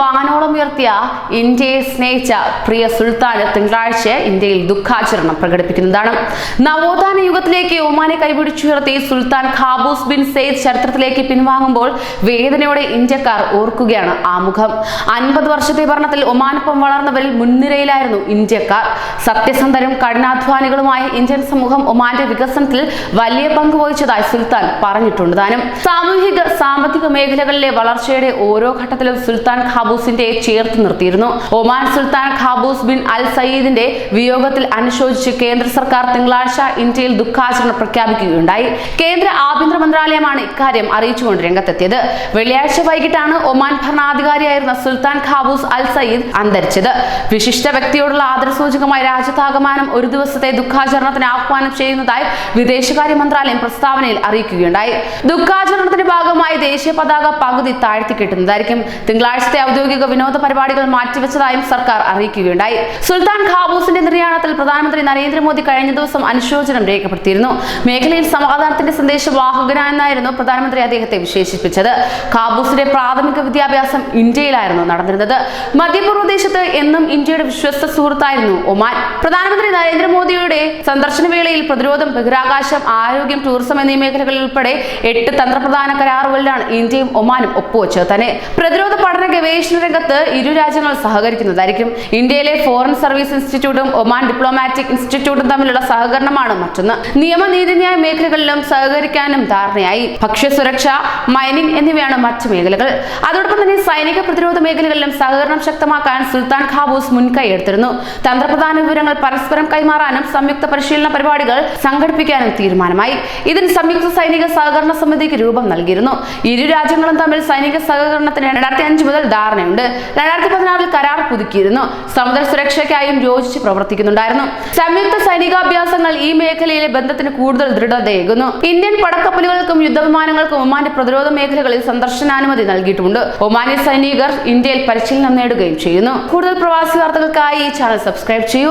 വാനോളം ഉയർത്തിയ ഇന്ത്യയെ സ്നേഹിച്ച പ്രിയ സുൽത്താന് തിങ്കളാഴ്ച ഇന്ത്യയിൽ ദുഃഖാചരണം പ്രകടിപ്പിക്കുന്നതാണ്. നവോത്ഥാന യുഗത്തിലേക്ക് ഒമാനെ കൈപിടിച്ചുയർത്തി സുൽത്താൻ ഖാബൂസ് ബിൻ സെയ്ദ് ചരിത്രത്തിലേക്ക് പിൻവാങ്ങുമ്പോൾ വേദനയോടെ ഇന്ത്യക്കാർ ഓർക്കുകയാണ് ആമുഖം. അൻപത് വർഷത്തെ ഭരണത്തിൽ ഒമാനൊപ്പം വളർന്നവരിൽ മുൻനിരയിലായിരുന്നു ഇന്ത്യക്കാർ. സത്യസന്ധരും കഠിനാധ്വാനികളുമായ ഇന്ത്യൻ സമൂഹം ഒമാന്റെ വികസനത്തിൽ വലിയ പങ്ക് വഹിച്ചതായി സുൽത്താൻ പറഞ്ഞിട്ടുണ്ട് താനും. സാമൂഹിക സാമ്പത്തിക മേഖലകളിലെ വളർച്ചയുടെ ഓരോ ഘട്ടത്തിലും സുൽത്താൻ ഖാബൂസിന്റെ ചേർത്ത് നിർത്തിയിരുന്നു. ഒമാൻ സുൽത്താൻ ഖാബൂസ് ബിൻ അൽ സയ്യിദിന്റെ വിയോഗത്തിൽ അനുശോചിച്ച് കേന്ദ്ര സർക്കാർ തിങ്കളാഴ്ച ഇന്ത്യയിൽ ദുഃഖാചരണം പ്രഖ്യാപിക്കുകയുണ്ടായി. കേന്ദ്ര ആഭ്യന്തര മന്ത്രാലയമാണ് ഇക്കാര്യം അറിയിച്ചുകൊണ്ട് രംഗത്തെത്തിയത്. വെള്ളിയാഴ്ച വൈകിട്ടാണ് ഒമാൻ ഭരണാധികാരിയായിരുന്ന സുൽത്താൻ ഖാബൂസ് അൽ സയ്യിദ് അന്തരിച്ചത്. വിശിഷ്ട വ്യക്തിയോടുള്ള ആദരസൂചകമായി രാജ്യത്താകമാനം ഒരു ദിവസത്തെ ദുഃഖാചരണത്തിന് ആഹ്വാനം ചെയ്യുന്നതായി വിദേശകാര്യ മന്ത്രാലയം പ്രസ്താവനയിൽ അറിയിക്കുകയുണ്ടായി. ഭാഗമായി ദേശീയ പതാക പകുതി താഴ്ത്തി കെട്ടുന്നതായിരിക്കും. തിങ്കളാഴ്ചത്തെ ഔദ്യോഗിക വിനോദ പരിപാടികൾ മാറ്റിവെച്ചതായും സർക്കാർ അറിയിക്കുകയുണ്ടായി. സുൽത്താൻ ഖാബൂസിന്റെ നിര്യാണത്തിൽ പ്രധാനമന്ത്രി നരേന്ദ്രമോദി കഴിഞ്ഞ ദിവസം അനുശോചനം രേഖപ്പെടുത്തിയിരുന്നു. മേഖലയിൽ സമാധാനത്തിന്റെ സന്ദേശവാഹകനായെന്നായിരുന്നു പ്രധാനമന്ത്രി അദ്ദേഹത്തെ വിശേഷിപ്പിച്ചത്. ഖാബൂസിന്റെ പ്രാഥമിക വിദ്യാഭ്യാസം ഇന്ത്യയിലായിരുന്നു നടന്നിരുന്നത്. മധ്യപൂർവ ദേശത്ത് എന്നും ഇന്ത്യയുടെ വിശ്വസ്ത സുഹൃത്തായിരുന്നു ഒമാൻ. പ്രധാനമന്ത്രി നരേന്ദ്രമോദിയുടെ സന്ദർശന വേളയിൽ പ്രതിരോധം ബഹിരാകാശം ആരോഗ്യം ടൂറിസം എന്നീ മേഖലകളിൽ ഉൾപ്പെടെ എട്ട് തന്ത്രപ്രധാന കരാറുകളിലാണ് ഇന്ത്യയും ഒമാനും ഒപ്പുവെച്ചത്. തന്നെ പ്രതിരോധ പഠന ഗവേഷണ രംഗത്ത് ഇരു രാജ്യങ്ങൾ സഹകരിക്കുന്നതായിരിക്കും. ഇന്ത്യയിലെ ഫോറിൻ സർവീസ് ഇൻസ്റ്റിറ്റ്യൂട്ടും ഒമാൻ ഡിപ്ലോമാറ്റിക് ഇൻസ്റ്റിറ്റ്യൂട്ടും തമ്മിലുള്ള സഹകരണമാണ് മറ്റൊന്ന്. നിയമ നീതിന്യായ മേഖലകളിലും സഹകരിക്കാനും ധാരണയായി. ഭക്ഷ്യസുരക്ഷ മൈനിങ് എന്നിവയാണ് മറ്റ് മേഖലകൾ. അതോടൊപ്പം തന്നെ സൈനിക പ്രതിരോധ മേഖലകളിലും സഹകരണം ശക്തമാക്കാൻ സുൽത്താൻ ഖാബൂസ് മുൻകൈ എടുത്തിരുന്നു. തന്ത്രപ്രധാന വിവരങ്ങൾ പരസ്പരം കൈമാറാനും സംയുക്ത പരിശീലന പരിപാടികൾ സംഘടിപ്പിക്കാനും തീരുമാനമായി. ഇതിന് സംയുക്ത സൈനിക സഹകരണ സമിതിക്ക് രൂപം നൽകിയിരുന്നു. ഇരു രാജ്യങ്ങളും തമ്മിൽ സൈനിക സഹകരണത്തിന് രണ്ടായിരത്തി അഞ്ച് മുതൽ ധാരണയുണ്ട്. രണ്ടായിരത്തി പതിനാറിൽ കരാർ പുതുക്കിയിരുന്നു. സമുദ്ര സുരക്ഷയ്ക്കായും യോജിച്ച് പ്രവർത്തിക്കുന്നുണ്ടായിരുന്നു. സംയുക്ത സൈനികാഭ്യാസങ്ങൾ ഈ മേഖലയിലെ ബന്ധത്തിന് കൂടുതൽ ദൃഢതയേകുന്നു. ഇന്ത്യൻ പടക്കപ്പലുകൾക്കും യുദ്ധവിമാനങ്ങൾക്കും ഒമാന്റെ പ്രതിരോധ മേഖലകളിൽ സന്ദർശനാനുമതി നൽകിയിട്ടുണ്ട്. ഒമാനി സൈനികർ ഇന്ത്യയിൽ പരിശീലനം നേടുകയും ചെയ്യുന്നു. കൂടുതൽ പ്രവാസി വാർത്തകൾക്കായി ഈ ചാനൽ സബ്സ്ക്രൈബ് ചെയ്യൂ.